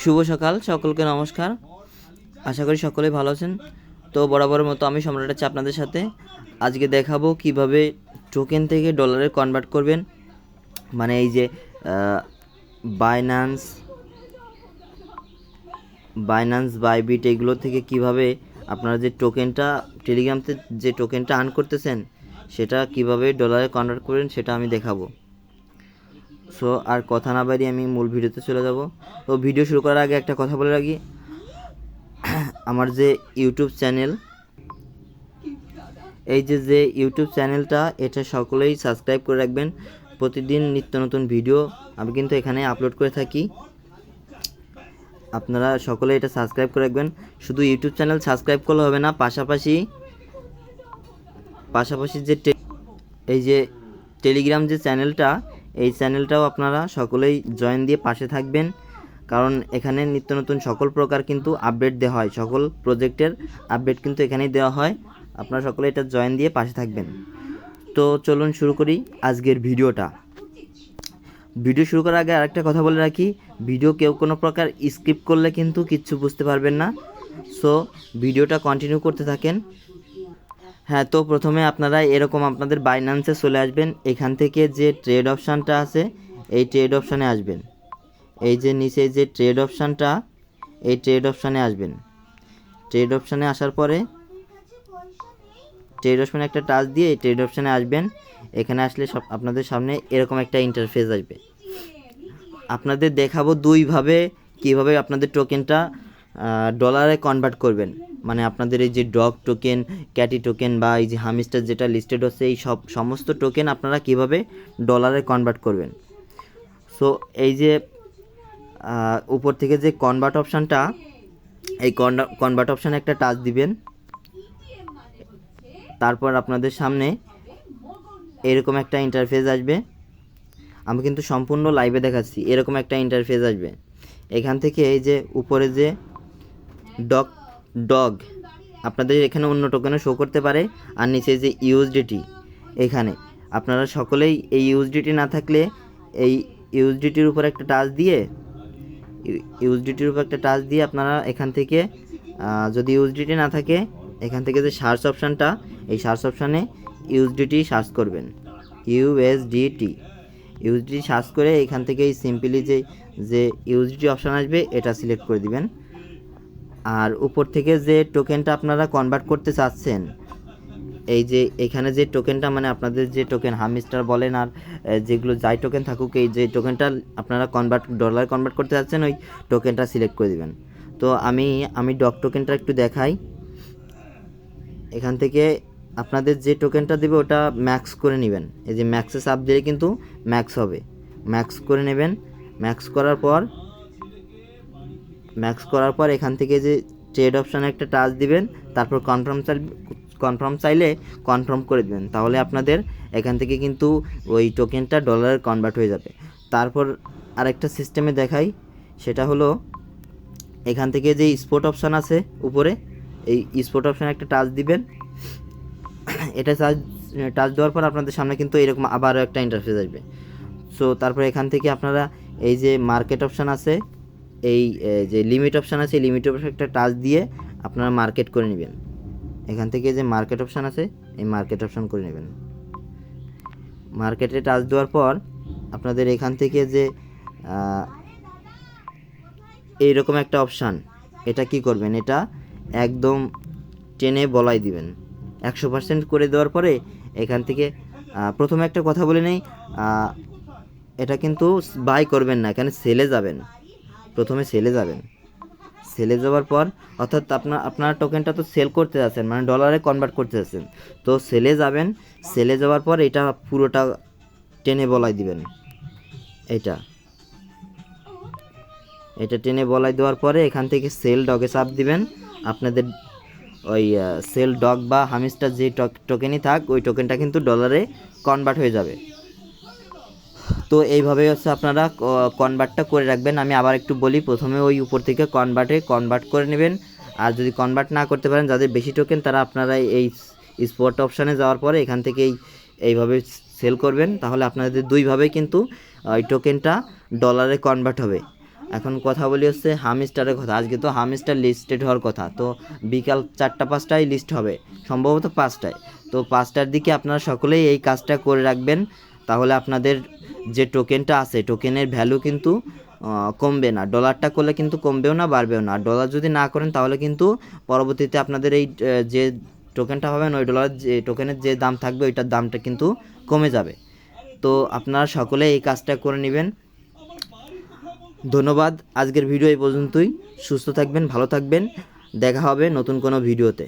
শুভ সকাল, সকলকে নমস্কার। আশা করি সকলে ভালো আছেন। তো বরাবরের মতো আমি সম্রাট আছি আপনাদের সাথে। আজকে দেখাবো কীভাবে টোকেন থেকে ডলারে কনভার্ট করবেন। মানে এই যে বাইন্যান্স বাইন্যান্স বাইবিট এগুলো থেকে কীভাবে আপনারা যে টোকেনটা টেলিগ্রামতে যে টোকেনটা আর্ন করতেছেন, সেটা কীভাবে ডলারে কনভার্ট করবেন সেটা আমি দেখাবো। সো আর কথা না বাড়িয়ে আমি মূল ভিডিওতে চলে যাব। তো ভিডিও শুরু করার আগে একটা কথা বলে রাখি। আমার যে ইউটিউব চ্যানেল, এই যে যে ইউটিউব চ্যানেলটা, এটা সকলেই সাবস্ক্রাইব করে রাখবেন। প্রতিদিন নিত্য নতুন ভিডিও আমি কিন্তু এখানে আপলোড করে থাকি। আপনারা সকলে এটা সাবস্ক্রাইব করে রাখবেন। শুধু ইউটিউব চ্যানেল সাবস্ক্রাইব করলে হবে না, পাশাপাশি পাশাপাশি যে এই যে টেলিগ্রাম যে চ্যানেলটা এই চ্যানেলটাও আপনারা সকলেই জয়েন দিয়ে পাশে থাকবেন। কারণ এখানে নিত্য নতুন সকল প্রকার কিন্তু আপডেট দেওয়া হয়। সকল প্রজেক্টের আপডেট কিন্তু এখানেই দেওয়া হয়। আপনারা সকলে এটা জয়েন দিয়ে পাশে থাকবেন। তো চলুন শুরু করি আজকের ভিডিওটা। ভিডিও শুরু করার আগে আরেকটা কথা বলে রাখি, ভিডিও কেউ কোনো প্রকার স্কিপ করলে কিন্তু কিচ্ছু বুঝতে পারবেন না। সো ভিডিওটা কন্টিনিউ করতে থাকেন। হ্যাঁ তো প্রথমে আপনারা এরকম আপনাদের বাইন্যান্সে চলে আসবেন। এখান থেকে যে ট্রেড অপশানটা আছে, এই ট্রেড অপশানে আসবেন। এই যে নিচে যে ট্রেড অপশানটা এই ট্রেড অপশানে আসবেন। ট্রেড অপশানে আসার পরে ট্রেড অপশানে একটা টাচ দিয়ে এই ট্রেড অপশানে আসবেন। এখানে আসলে সব আপনাদের সামনে এরকম একটা ইন্টারফেস আসবে। আপনাদের দেখাবো দুইভাবে, কীভাবে আপনাদের টোকেনটা ডলারে কনভার্ট করবেন। মানে আপনাদের এই যে ডগ টোকেন ক্যাটি টোকেন বা এই যে হামিস্টার যেটা লিস্টেড হচ্ছে, এই সব, সমস্ত টোকেন আপনারা কীভাবে ডলারে কনভার্ট করবেন? সো এই যে উপর থেকে যে কনভার্ট অপশানটা এই কনভার্ট অপশানে একটা টাচ দিবেন। তারপর আপনাদের সামনে এরকম একটা ইন্টারফেস আসবে। আমি কিন্তু সম্পূর্ণ লাইভে দেখাচ্ছি, এরকম একটা ইন্টারফেস আসবে। এখান থেকে এই যে উপরে যে ডগ ডগ। আপনাদের এখানে অন্য টোকেনও শো করতে পারে। আর নিচে যে ইউএসডিটি এখানে। আপনারা সকলেই এই ইউএসডিটি না থাকলে এই ইউএসডিটির উপর একটা টাচ দিয়ে ইউএসডিটির উপর একটা টাচ দিয়ে আপনারা এখান থেকে যদি ইউএসডিটি না থাকে, এখান থেকে যে সার্চ অপশানটা এই সার্চ অপশানে ইউএসডিটি সার্চ করবেন। ইউএসডিটি ইউএসডিটি সার্চ করে এখান থেকে সিম্পলি যে যে ইউএসডিটি অপশান আসবে, এটা সিলেক্ট করে দিবেন। আর উপর থেকে যে টোকেনটা আপনারা কনভার্ট করতে চাচ্ছেন, এই যে এখানে যে টোকেনটা মানে আপনাদের যে টোকেন হামিস্টার বলেন আর যেগুলো যাই টোকেন থাকুক, এই যে টোকেনটা আপনারা কনভার্ট ডলার কনভার্ট করতে চাচ্ছেন, ওই টোকেনটা সিলেক্ট করে দেবেন। তো আমি আমি ডক টোকেনটা একটু দেখাই। এখান থেকে আপনাদের যে টোকেনটা দেবে, ওটা ম্যাক্স করে নেবেন। এই যে ম্যাক্সে চাপ দিলে কিন্তু ম্যাক্স হবে। ম্যাক্স করে নেবেন। ম্যাক্স করার পর ম্যাক্স করার পর এখান থেকে যে ট্রেড অপশানে একটা টাচ দিবেন, তারপর কনফার্ম চাই কনফার্ম চাইলে কনফার্ম করে দিবেন। তাহলে আপনাদের এখান থেকে কিন্তু ওই টোকেনটা ডলারে কনভার্ট হয়ে যাবে। তারপর আরেকটা সিস্টেমে দেখাই, সেটা হলো এখান থেকে যে স্পোর্ট অপশান আছে উপরে, এই স্পোর্ট অপশানে একটা টাচ দিবেন। এটা টাচ টাচ দেওয়ার পর আপনাদের সামনে কিন্তু এরকম আবারও একটা ইন্টারফেস আসবে। সো তারপর এখান থেকে আপনারা এই যে মার্কেট অপশান আছে এই যে লিমিট অপশান আছে লিমিট অপশান একটা টাচ দিয়ে আপনারা মার্কেট করে নেবেন। এখান থেকে যে মার্কেট অপশান আছে, এই মার্কেট অপশান করে নেবেন। মার্কেটে টাচ দেওয়ার পর আপনাদের এখান থেকে যে এইরকম একটা অপশান এটা কি করবেন? এটা একদম টেনে বলাই দিবেন। একশো পার্সেন্ট করে দেওয়ার পরে এখান থেকে প্রথমে একটা কথা বলে নেই এটা কিন্তু বাই করবেন না, এখানে সেলে যাবেন। প্রথমে সেলে যাবেন। সেলে যাওয়ার পর, অর্থাৎ আপনার আপনার টোকেনটা তো সেল করতে যাচ্ছেন মানে ডলারে কনভার্ট করতে যাচ্ছেন। তো সেলে যাবেন সেলে যাওয়ার পর এটা পুরোটা টেনে বলাই দিবেন। এটা। এটা টেনে বলাই দেওয়ার পরে এখান থেকে সেল ডগে চাপ দিবেন। আপনাদের ওই সেল ডগ বা হামিস্টার যে টোকেনই থাক, ওই টোকেনটা কিন্তু ডলারে কনভার্ট হয়ে যাবে। তো এইভাবে হচ্ছে আপনারা কনভার্টটা করে রাখবেন। আমি আবার একটু বলি, প্রথমে ওই উপর থেকে কনভার্টে কনভার্ট করে নেবেন। আর যদি কনভার্ট না করতে পারেন, যাদের বেশি টোকেন তারা আপনারা এই স্পট অপশানে যাওয়ার পরে এখান থেকেই এইভাবে সেল করবেন। তাহলে আপনাদের দুইভাবেই কিন্তু ওই টোকেনটা ডলারে কনভার্ট হবে। এখন কথা বলি হচ্ছে হামস্টারের কথা। আজকে তো হামস্টার লিস্টেড হওয়ার কথা। তো বিকাল চারটা, পাঁচটায় লিস্ট হবে। সম্ভবত পাঁচটায়। তো পাঁচটার দিকে আপনারা সকলেই এই কাজটা করে রাখবেন। তাহলে আপনাদের যে টোকেনটা আছে টোকেনের ভ্যালু কিন্তু কমবে না। ডলারটা করলে কিন্তু কমবেও না, বাড়বেও না। ডলার যদি না করেন, তাহলে কিন্তু পরবর্তীতে আপনাদের এই যে টোকেনটা পাবেন ওই ডলার যে টোকেনের যে দাম থাকবে, ওইটার দামটা কিন্তু কমে যাবে। তো আপনারা সকলে এই কাজটা করে নেবেন। ধন্যবাদ। আজকের ভিডিও এই পর্যন্তই। সুস্থ থাকবেন, ভালো থাকবেন। দেখা হবে নতুন কোনো ভিডিওতে।